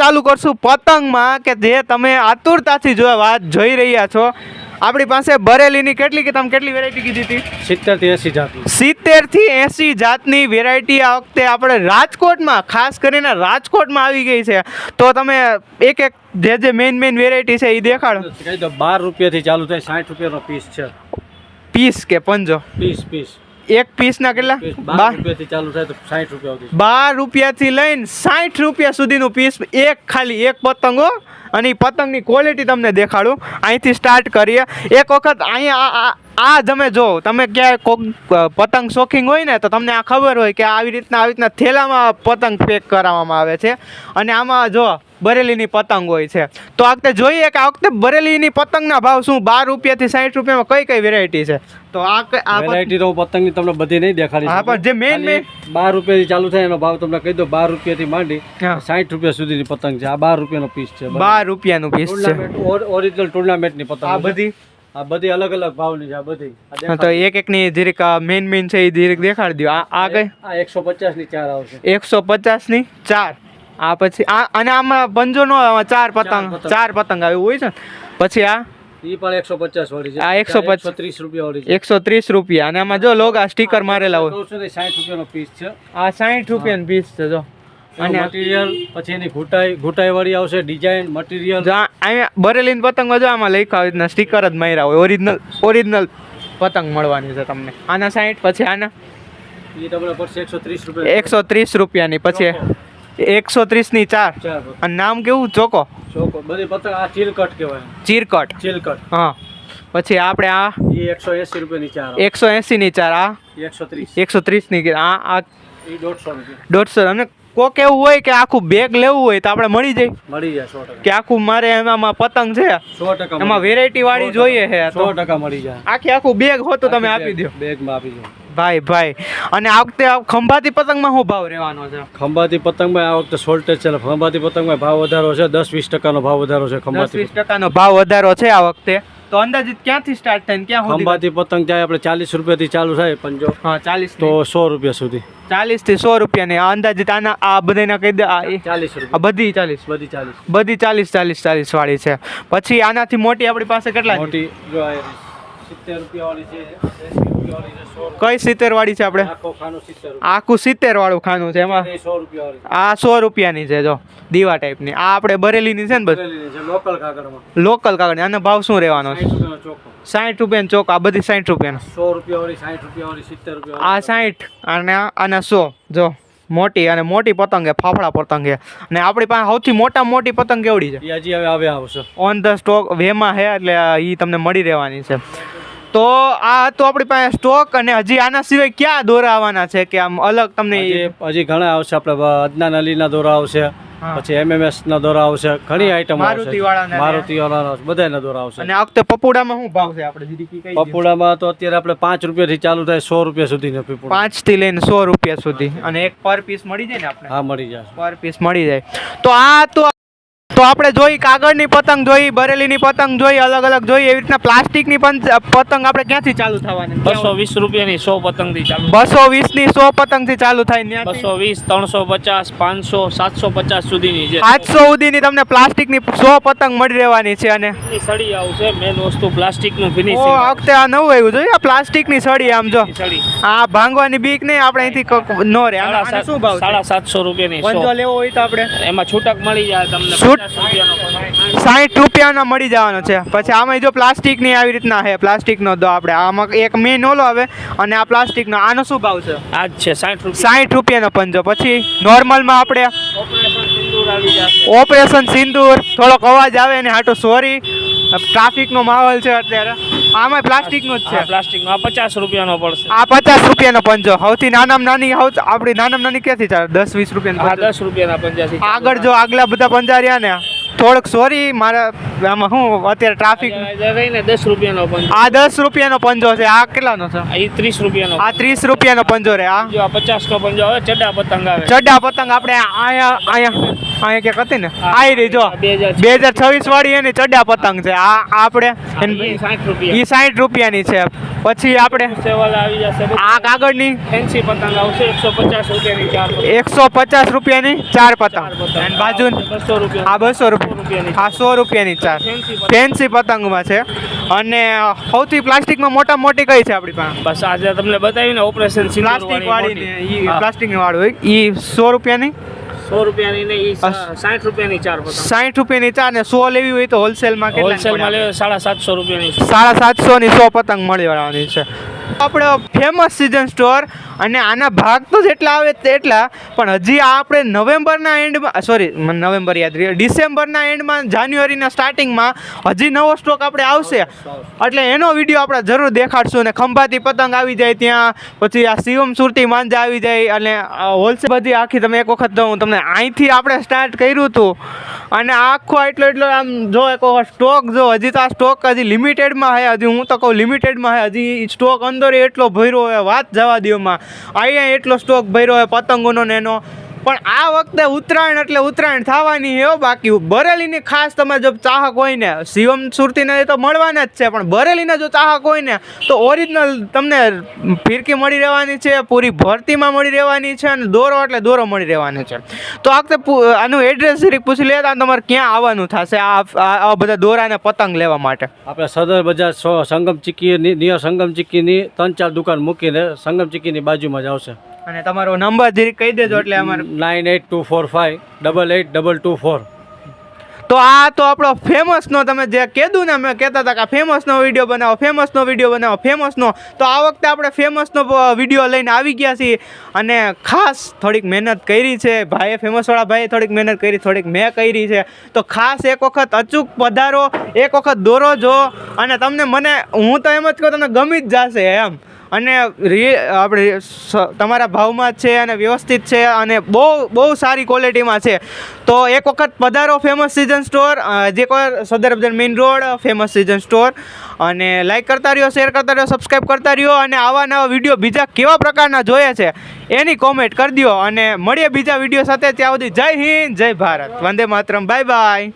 ચાલુ કરશું પતંગમાં કે જે તમે આતુરતાથી જો વાત જોઈ રહ્યા છો. આપણી પાસે બરેલીની કેટલી કે તમે કેટલી વેરાયટી કીધી હતી? સિત્તેરથી એસી જાતનું. સિત્તેરથી એસી જાતની વેરાયટી આ વખતે આપણે રાજકોટમાં ખાસ કરીને રાજકોટમાં આવી ગઈ છે. તો તમે એક એક જે જે મેઇન મેઇન વેરાયટી છે એ દેખાડો. બાર રૂપિયાથી ચાલુ થાય સાઠ રૂપિયાનો પીસ છે. પીસ કે પંજો? પીસ પીસ એક પીસના કેટલા? બાર રૂપિયાથી લઈને સાઠ રૂપિયા સુધીનું પીસ એક ખાલી એક પતંગો અને એ પતંગની ક્વોલિટી તમને દેખાડું. અહીંથી સ્ટાર્ટ કરીએ. એક વખત અહીંયા આ- આ આ તમે જો તમે ક્યાંય કોક પતંગ શોખીંગ હોય ને તો તમને આ ખબર હોય કે આવી રીતના આવી રીતના થેલામાં પતંગ પેક કરાવવામાં આવે છે. અને આમાં જો બરેલીની પતંગ હોય છે. તો આ વખતે જોઈએ કે આ વખતે બરેલીની પતંગના ભાવ શું? બાર રૂપિયાથી સાઠ રૂપિયામાં કઈ કઈ વેરાયટી છે? તો આ આ વેરાયટી તો પતંગની તમને બધી નહીં દેખાડી હા. પણ જે main- ખાલી બાર રૂપિયાથી ચાલુ થાય એનો ભાવ તમને કહી દો બાર રૂપિયાથી માંડી. સાઠ રૂપિયા સુધીની પતંગ છે. આ બાર રૂપિયાનો પીસ છે. બાર રૂપિયાનું પીસ છે. ટુર્નામેન્ટ ઓરિજિનલ ટુર્નામેન્ટની પતંગ આ બધી? આ બધી અલગ અલગ ભાવની છે આ બધી. તો એક એક એકની જીરીક મેઇન મેઇન છે એ જીરીક દેખાડી દો આ આ કઈ? આ એકસો પચાસની ચાર આવશે. એકસો પચાસની ચાર. આ પછી આ અને આમાં પંજો નો ચાર પતંગ. ચાર પતંગ આવી હોય છે ને. પછી આ? ઈ પણ એકસો પચાસ વાળી છે. આ 150 એકસો ત્રીસ રૂપિયા વાળી છે. એકસો ત્રીસ રૂપિયા. અને આમાં જો લોગા સ્ટીકર મારેલા હોય. ત્રણસો ને સાઠ રૂપિયાનો પીસ છે. આ સાઠ રૂપિયાનું પીસ છે જો. અને મટીરિયલ પછી એની ઘૂંટાઈ ઘૂંટાઈ વાળી આવશે ડિઝાઇન મટીરિયલ જો અહીંયા બરેલીની પતંગ જો આમાં લખ્યા હોય સ્ટીકર જ માર્યા હોય. ઓરિજિનલ ઓરિજિનલ પતંગ મળવાની છે તમને. આના સાઠ પછી આના? એકસો ત્રીસ ત્રીસ રૂપિયાની પછી એકસો ત્રીસની ચાર. ચાર અને નામ કેવું? ચોકો? ચોકો. બધી પતંગ આ ચીલકટ કહેવાય. ચીરકટ ચીલકટ. હા. પછી આપણે આ એકસો એસી રૂપિયાની ચાર એકસો એકસો એંસીની ચાર આ એકસો ત્રીસ. એકસો ત્રીસની આ આ દોઢસો દોઢસો. અને કોક એવું હોય કે આખું બેગ લેવું હોય તો આપણે મળી જાય. મળી જાય સો કે આખું મારે એમાં પતંગ છે. સો ટકા એમાં વેરાયટી વાળી જોઈએ છે સો ટકા મળી જાય. આખી આખું બેગ હોય તો તમે આપી દો બેગ- બેગમાં આપી દો ભાઈ ભાઈ. અને આ વખતે ખંભાતી પતંગમાં શું ભાવ રહેવાનો છે? ખંભાતી પતંગમાં આ વખતે સોલ્ટેજ છે ખંભાતી પતંગમાં ભાવ વધારો છે. દસ વીસ ટકાનો ભાવ વધારો છે ખંભાતી વીસ ટકાનો ભાવ વધારો છે આ વખતે. તો અંદાજિત ક્યાંથી સ્ટાર્ટ થાય ક્યાં સુધી ખંભાથી પતંગ જાય આપણે ચાલીસ રૂપિયાથી ચાલુ થાય પંજો હા ચાલીસ તો સો રૂપિયા સુધી. ચાલીસથી સો રૂપિયાની. આ અંદાજિત આના આ બધાના કહી દે આ ચાલીસ આ રૂપિયા બધી ચાલીસ. બધી ચાલીસ. બધી ચાલીસ ચાલીસ ચાલીસ વાળી છે. પછી આનાથી મોટી આપણી પાસે કેટલા મોટી જો આ સિત્તેર છે કઈ સિત્તેર વાળી છે આપણે? આખો સિત્તેર વાળું ખાનું છે એમાં? સો રૂપિયા આ સો રૂપિયાની છે જો દીવા ટાઈપની. આ આપણે બરેલીની છે ને બધી લોકલ કાગળમાં. લોકલ કાગળ આનો ભાવ શું રહેવાનો છે? સાઠ રૂપિયા ચોક. આ બધી સાઠ રૂપિયા સો રૂપિયા વાળી સાઠ રૂપિયા વાળી સિત્તેર રૂપિયા આ સાઠ અને આના સો જો મોટી અને મોટી પતંગ ફાફડા પતંગ. છે અને આપણી પાસે સૌથી મોટા મોટી પતંગ કેવડી છે? હજી હવે આવે આવશે. ઓન ધ સ્ટોક વેમાં છે એટલે એ તમને મળી રહેવાની છે. તો આ હતું આપણી પાસે સ્ટોક અને હજી આના સિવાય ક્યાં દોરા આવવાના છે કે આમ અલગ તમને હજી ઘણા આવશે આપણે અદનાન અલીના દોરા આવશે. પછી એમએમએસ ના દોરા આવશે ઘણી આઈટમ મારુતિ વાળાના ને. મારુતિ વાળાના બધાના દોરા આવશે. અને આ વખતે પપુડામાં શું ભાવ છે આપણે? જીડીપી કઈ? પપોડામાં તો અત્યારે આપણે પાંચ રૂપિયાથી ચાલુ થાય સો રૂપિયા સુધીનો પીપુડા પાંચથી લઈને સો રૂપિયા સુધી. અને એક પર પીસ મળી જાય ને આપણે? હા મળી જાય. પર પીસ મળી જાય. તો આ તો તો આપણે જોઈ કાગળની પતંગ જોઈ બરેલીની પતંગ જોઈ અલગ અલગ જોઈ એવી રીતના પ્લાસ્ટિકની પતંગ આપણે ક્યાંથી ચાલુ થવાની? બસો વીસ રૂપિયાની સો પતંગથી ચાલુ બસો વીસની સો પતંગથી ચાલુ થાય બસો વીસ ત્રણસો પચાસ પાંચસો સાતસો પચાસ સુધીની છે સાતસો સુધીની તમને પ્લાસ્ટિકની સો પતંગ મળી રહેવાની છે અને સળી આવશે મેન વસ્તુ પ્લાસ્ટિકનું ફિનિશિંગ આ વખતે આ નવું આવ્યું જોઈએ આ પ્લાસ્ટિકની સળી આમ જો. આ ભાંગવાની બીક નહીં આપણે અહીંથી નો રે. શું ભાવ સાડા સાતસો રૂપિયાની પંજો લેવો હોય તો આપણે એમાં છૂટક મળી જાય તમને પચાસ રૂપિયાનો સાઠ રૂપિયાનો મળી જવાનો છે. પછી આમાં જો પ્લાસ્ટિકની આવી રીતના છે પ્લાસ્ટિકનો દો આપણે આમાં એક મેઇન ઓલો આવે અને આ પ્લાસ્ટિકનો આનો શું ભાવ છે? આ જ છે સાહીઠ રૂપિયા. સાઠ રૂપિયાનો પંજો. પછી નોર્મલમાં આપણે ઓપરેશન સિંદૂર ઓપરેશન સિંદૂર થોડોક અવાજ આવે ને હાટો સોરી. ટ્રાફિકનો માહોલ છે અત્યારે. આમાં પ્લાસ્ટિકનો જ છે. પ્લાસ્ટિક નો આ પચાસ રૂપિયાનો પડશે. આ પચાસ રૂપિયાનો પંજો. સૌથી નાનામાં નાની હાવ આપણી નાનામાં નાની ક્યાંથી ચાલે? દસ વીસ આ દસ રૂપિયાના પંચ્યાસી આગળ જો આગલા બધા પંજા રહ્યા ને થોડુંક સોરી મારા આમાં શું અત્યારે ટ્રાફિક રહીને દસ રૂપિયાનો પંજો. આ દસ રૂપિયાનો પંજો છે. આ કેટલાનો છે? આ ત્રીસ રૂપિયાનો આ ત્રીસ રૂપિયાનો પંજો રે આ. જો નો પંજો આવે ચડ્ડા પતંગ આવે. ચડ્ડા પતંગ આપણે અહીંયા અહીંયા અહીંયા ક્યાંક હતી ને? આઈ રહી જો બે હજાર છવ્વીસ વાળી એની ચડ્યા પતંગ છે. આ આપણે એ સાઠ રૂપિયાની છે. પછી આપણે આ કાગળની ફેન્સી પતંગ આવશે એકસો પચાસ રૂપિયાની ચાર એકસો પચાસ રૂપિયાની ચાર પતંગ. બાજુ આ બસો રૂપિયા. રૂપિયાની આ સો રૂપિયાની ચાર. ફેન્સી પતંગમાં છે. અને સૌથી પ્લાસ્ટિકમાં મોટા મોટી કઈ છે આપણી પાસે? બસ આજે તમને બતાવીને ઓપરેશન પ્લાસ્ટિક વાળી પ્લાસ્ટિક વાળું હોય. એ સો રૂપિયાની સો રૂપિયાની ને ઈ સાઠ રૂપિયાની ચાર સાઠ રૂપિયાની ચાર ને સો લેવી હોય તો હોલસેલમાં હોલસેલમાં સાડા સાતસો રૂપિયાની સાડા સાતસો ની સો પતંગ મળી વાળવાની છે. આપણે ફેમસ સિઝન સ્ટોર અને આના ભાગ તો જેટલા આવે તેટલા, પણ હજી આ આપણે નવેમ્બરના એન્ડમાં સોરી નવેમ્બર યાદ રહ્યો ડિસેમ્બરના એન્ડમાં જાન્યુઆરીના સ્ટાર્ટિંગમાં હજી નવો સ્ટોક આપણે આવશે. એટલે એનો વીડિયો આપણે જરૂર દેખાડશું અને ખંભાતી પતંગ આવી જાય ત્યાં, પછી આ શિવમ સુરતી માંજા આવી જાય, અને હોલસેલ બધી આખી તમે એક વખત હું તમને અહીંથી આપણે સ્ટાર્ટ કર્યું હતું અને આખો એટલો એટલો આમ જો એક સ્ટોક જો, હજી તો આ સ્ટોક હજી લિમિટેડમાં હે, હજી હું તો કહું લિમિટેડમાં હે, હજી સ્ટોક અંદર એટલો ભર્યો હોય વાત જવા દ્યોમાં. અહીંયા એટલો સ્ટોક ભર્યો હોય પતંગોનો ને એનો. પણ આ વખતે ઉત્તરાયણ એટલે ઉત્તરાયણ થવાની છે બાકી. બરેલીની ખાસ તમે જો ચાહક હોય ને, શિવમ સુરતીને તો મળવાના જ છે, પણ બરેલીના જો ચાહક હોય ને, તો ઓરિજિનલ તમને ફિરકી મળી રહેવાની છે, પૂરી ભરતીમાં મળી રહેવાની છે અને દોરો એટલે દોરો મળી રહેવાનો છે. તો આ વખતે આનું એડ્રેસ પૂછી લેતા તમારે ક્યાં આવવાનું થશે, આ બધા દોરાને પતંગ લેવા માટે? આપણે સદર બજાર સંગમ ચીકી નિયર સંગમ ચીકીની ત્રણ ચાર દુકાન મૂકીને સંગમ ચીકીની બાજુમાં જ આવશે. અને તમારો નંબર જરીક કહી દેજો એટલે અમારે nine eight two four five double eight double two four. તો આ તો આપણો ફેમસનો તમે જે કીધું ને મેં કહેતા હતા કે ફેમસનો વીડિયો બનાવો ફેમસનો વીડિયો બનાવો ફેમસનો. તો આ વખતે આપણે ફેમસનો વીડિયો લઈને આવી ગયા છીએ અને ખાસ થોડીક મહેનત કરી છે. ભાઈએ ફેમસવાળા ભાઈએ થોડીક મહેનત કરી થોડીક મેં કરી છે. તો ખાસ એક વખત અચૂક પધારો એક વખત દોરો જો. અને તમને મને હું તો એમ જ કહું તમને ગમી જ જશે એમ. અને આપણે તમારા ભાવમાં છે અને વ્યવસ્થિત છે અને બહુ બહુ સારી ક્વોલિટીમાં છે. તો એક વખત પધારો ફેમસ સિઝન સ્ટોર જે કોઈ Sadar Bazaar main road famous season store અને લાઇક કરતા રહ્યો શેર કરતા રહ્યો સબસ્ક્રાઈબ કરતા રહ્યો અને આવા નવા વીડિયો બીજા કેવા પ્રકારના જોઈએ છે, એની કોમેન્ટ કરી દો અને મળીએ બીજા વીડિયો સાથે. ત્યાં સુધી જય હિન્દ, જય ભારત. વંદે માતરમ. Bye bye